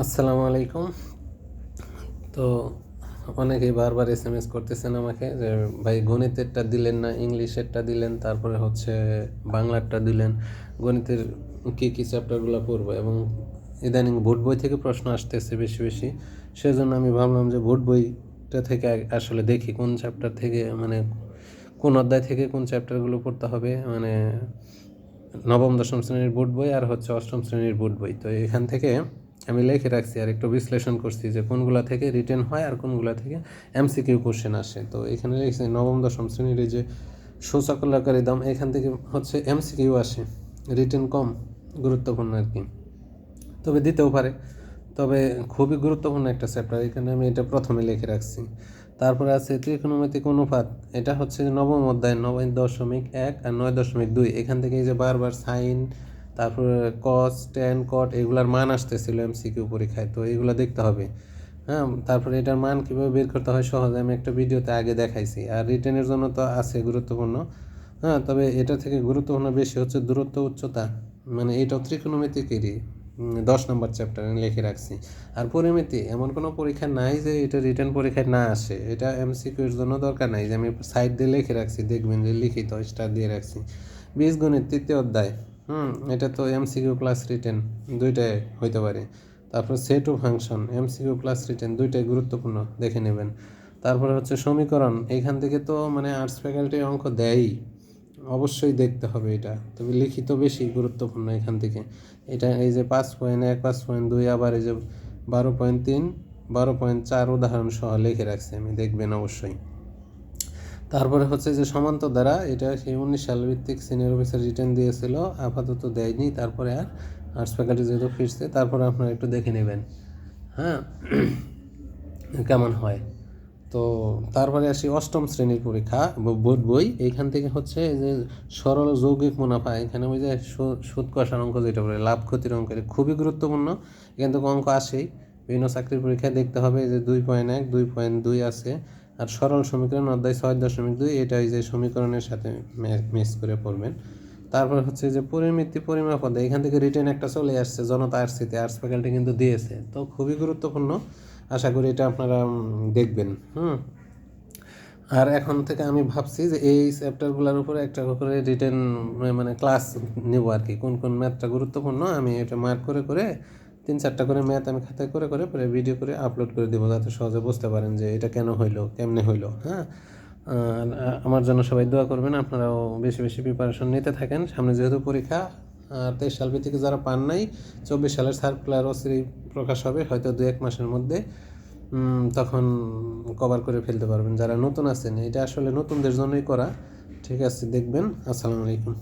আসসালামু আলাইকুম। তো অনেকেই বারবার এস এম এস করতেছেন আমাকে যে, ভাই, গণিতেরটা দিলেন না, ইংলিশেরটা দিলেন, তারপরে হচ্ছে বাংলারটা দিলেন, গণিতের কী কী চ্যাপ্টারগুলো পড়ব? এবং ইদানিং বোর্ড বই থেকে প্রশ্ন আসতেছে বেশি বেশি। সেজন্য আমি ভাবলাম যে বোর্ড বইটা থেকে আসলে দেখি কোন চ্যাপ্টার থেকে মানে কোন অধ্যায় থেকে কোন চ্যাপ্টারগুলো পড়তে হবে। মানে নবম, দশম শ্রেণির বোর্ড বই আর হচ্ছে অষ্টম শ্রেণির বোর্ড বই। তো এখান থেকে আমি লিখে রাখছি আর একটু বিশ্লেষণ করছি যে কোনগুলা থেকে রিটেন হয় আর কোনগুলা থেকে এমসিকিউ কোশ্চেন আসে। তো এখানে লিখছি নবম, দশম শ্রেণির যে সূচকলাকারী দাম, এখান থেকে হচ্ছে এমসিকিউ আসে। রিটেন কম, গুরুত্বপূর্ণ আর কি। তবে দিতেও পারে। তবে খুবই গুরুত্বপূর্ণ একটা চ্যাপ্টার এখানে আমি এটা প্রথমে লিখে রাখছি। তারপরে আছে ত্রিকোণমিতিক অনুপাত, এটা হচ্ছে নবম অধ্যায়, নয় দশমিক এক আর নয় দশমিক দুই। এখান থেকে যে বারবার সাইন তারপরে কস টেন, কট, এগুলার মান আসতেছিল এমসিকিউ পরীক্ষায়, তো এগুলো দেখতে হবে। হ্যাঁ তারপরে এটার মান কীভাবে বের করতে হয় সহজে আমি একটা ভিডিওতে আগে দেখাইছি। আর রিটেনের জন্য তো আছে গুরুত্বপূর্ণ। হ্যাঁ তবে এটা থেকে গুরুত্বপূর্ণ বেশি হচ্ছে দূরত্ব, উচ্চতা। মানে এইটাও ত্রিকোণমিতিকেরই দশ নম্বর চ্যাপ্টার আমি লিখে রাখছি। আর পরিমিতি, এমন কোনো পরীক্ষা নাই যে এটা রিটার্ন পরীক্ষায় না আসে। এটা এমসিকিউ এর জন্য দরকার নাই যে আমি সাইড দিয়ে লিখে রাখছি, দেখবেন যে লিখিত স্টার দিয়ে রাখছি। বীজগণিত, তৃতীয় অধ্যায়। হুম, এটা তো এমসিকিউ প্লাস রিটেন দুইটাই হইতে পারে। তারপর সেট ও ফাংশন এমসিকিউ প্লাস রিটেন দুইটাই গুরুত্বপূর্ণ, দেখে নেবেন। তারপরে হচ্ছে সমীকরণ এইখান থেকে তো মানে আর্টস ফ্যাকাল্টি অঙ্ক দেয়ই। অবশ্যই দেখতে হবে এটা, তবে লিখিত বেশি গুরুত্বপূর্ণ এখান থেকে। এটা এই যে পাঁচ পয়েন্ট এক, পাঁচ পয়েন্ট দুই, আবার এই যে বারো পয়েন্ট তিন, বারো পয়েন্ট চার উদাহরণ সহ লিখে রাখছি আমি, দেখবেন অবশ্যই। তারপরে হচ্ছে যে সমান্ত দ্বারা এটা সেই উনিশ সাল ভিত্তিক সিনিয়র অফিসার রিটার্ন দিয়েছিল, আপাতত দেয়নি, তারপরে আর আর্টস ফ্যাকাল্টি যেহেতু ফিরছে, তারপরে আপনারা একটু দেখে নেবেন। হ্যাঁ? কেমন হয়? তো তারপরে আসি অষ্টম শ্রেণির পরীক্ষা বোর্ড বই। এইখান থেকে হচ্ছে যে সরল যৌগিক মুনাফা, এখানে ওই যে সুদ কষার অঙ্ক যেটা বলে, লাভ ক্ষতির অঙ্ক খুবই গুরুত্বপূর্ণ। এখান থেকে অঙ্ক আসেই। বিভিন্ন চাকরির পরীক্ষায় দেখতে হবে যে দুই পয়েন্ট এক, দুই পয়েন্ট দুই আছে। আর সরল সমীকরণ অধ্যায় ছয় দশমিক দুই এটা এই যে সমীকরণের সাথে মিস করে পড়বেন। তারপর হচ্ছে যে পরিমিতি পরিমাপ অধ্যায় এখান থেকে রিটেন একটা চলে আসছে, জনতা আর্টসিতে আর্টস ফ্যাকাল্টি কিন্তু দিয়েছে। তো খুবই গুরুত্বপূর্ণ। আশা করি এটা আপনারা দেখবেন, হুম। আর এখন থেকে আমি ভাবছি যে এই চ্যাপ্টারগুলোর উপরে একটা করে রিটেন মানে ক্লাস নেব আর কি, কোন কোন ম্যাথটা গুরুত্বপূর্ণ, আমি এটা মার্ক করে করে তিন চারটা করে ম্যাথ আমি খাতায় করে করে পরে ভিডিও করে আপলোড করে দেবো যাতে সহজে বুঝতে পারেন যে এটা কেন হইল, কেমনে হইল হ্যাঁ? আমার জন্য সবাই দোয়া করবেন, আপনারাও বেশি বেশি প্রিপারেশন নিতে থাকেন। সামনে যেহেতু পরীক্ষা, আর তেইশ সাল ভিত্তিক যারা পান নাই, চব্বিশ সালের সার্কুলার অচিরেই প্রকাশ হবে, হয়তো দু এক মাসের মধ্যে তখন কভার করে ফেলতে পারবেন। যারা নতুন আছেন, এটা আসলে নতুনদের জন্যই করা, ঠিক আছে, দেখবেন। আসসালামু আলাইকুম।